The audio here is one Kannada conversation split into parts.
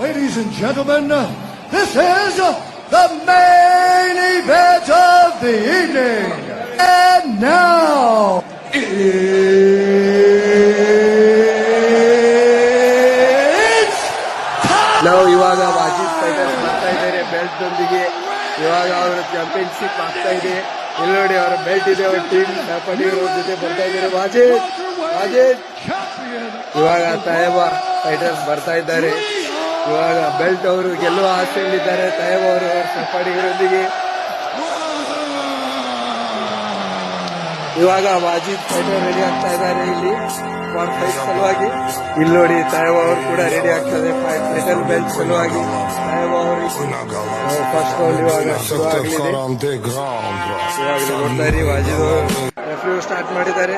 Ladies and gentlemen, this is the main event of the evening. And now, it's ನಾವು ಇವಾಗ ವಾಜಿದ್ ಫೈಟರ್ಸ್ ಬರ್ತಾ ಇದ್ದಾರೆ ಬೆಲ್ಟ್ ದೊಂದಿಗೆ ಇವಾಗ ಅವರ ಚಾಂಪಿಯನ್ಶಿಪ್ ಆಗ್ತಾ ಇದೆ ಇಲ್ಲಿ ನೋಡಿ ಅವರ ಬೆಲ್ಟ್ ಇದೆ ಅವ್ರ ಟೀಮ್ ಪಟೇಲ್ ಅವ್ರ ಜೊತೆ ಬರ್ತಾ ಇದ್ದಾರೆ ವಾಜಿದ್ ವಾಜಿದ್ champion. ಇವಾಗ ತಾಯಬ ಫೈಟರ್ಸ್ ಬರ್ತಾ ಇದ್ದಾರೆ ಇವಾಗ ಬೆಲ್ಟ್ ಅವರು ಗೆಲ್ಲುವ ಆಸೆಯಲ್ಲಿದ್ದಾರೆ ತಾಯಬ ಅವರು ಅವರ ಸಹಪಾಠಿಗಳೊಂದಿಗೆ ಇವಾಗ ವಾಜಿದ್ ಫೈಟರ್ ರೆಡಿ ಆಗ್ತಾ ಇದ್ದಾರೆ ಇಲ್ಲಿ. ಫಾರ್ ಫೈಟ್ ಸಲುವಾಗಿ. ಇಲ್ಲಿ ನೋಡಿ ತಾಯಬ ಅವರು ಕೂಡ ರೆಡಿ ಆಗ್ತದೆ ಫೈಟರ್ ಬೆಲ್ಟ್ ಸಲುವಾಗಿ. ತಾಯಬ ಅವರು ಫಸ್ಟ್ ರೌಂಡ್ ಇವಾಗ ಶುರುವಾಗಲಿದೆ ಇವಾಗ ನೋಡ್ತಾ ಇರಿ ವಾಜಿದ್ ರೆಫ್ರಿ ಸ್ಟಾರ್ಟ್ ಮಾಡಿದ್ದಾರೆ.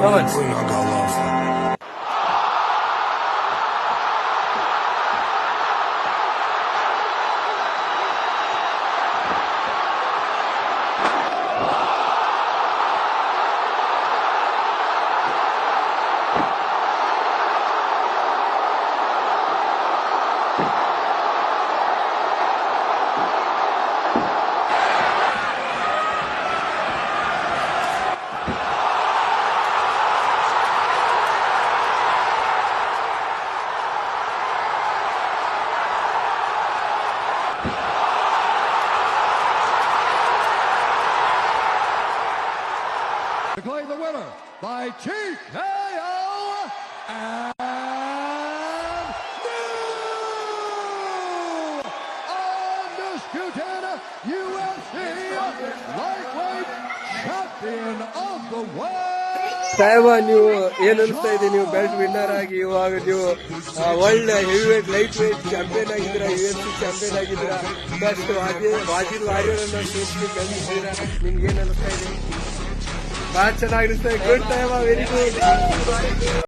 万万注 winner by TKO and new undisputed UFC lightweight champion of the world. ಸಾಹೇಬ ನೀವು ಏನ್ ಅನಿಸ್ತಾ ಇದೆ? ನೀವು ಬೆಲ್ಟ್ ವಿನ್ನರ್ ಆಗಿ ಇವಾಗ ನೀವು world heavy weight light weight champion ಆಗಿದ್ದೀರಾ? ಯು ಎಸ್ ಸಿ ಚಾಂಪಿಯನ್ ಆಗಿದ್ದೀರಾ? ಬೆಸ್ಟ್ ವಾಜಿ ವಾಜಿದ್ ವಾರಿಯರ್ ಅನ್ನ ಸೋಲಿಸಿ ಗೆಲ್ಲಿಸಿದ್ದೀರಾ ನಿಮ್ಗೆ ಏನ್ ಅನಿಸ್ತಾ ಇದೆ? ಬಹಳ ಚೆನ್ನಾಗಿ ಅನಿಸ್ತಾ ಇದೆ ಗುಡ್ ಟೈಮ್ ವೆರಿ ಗುಡ್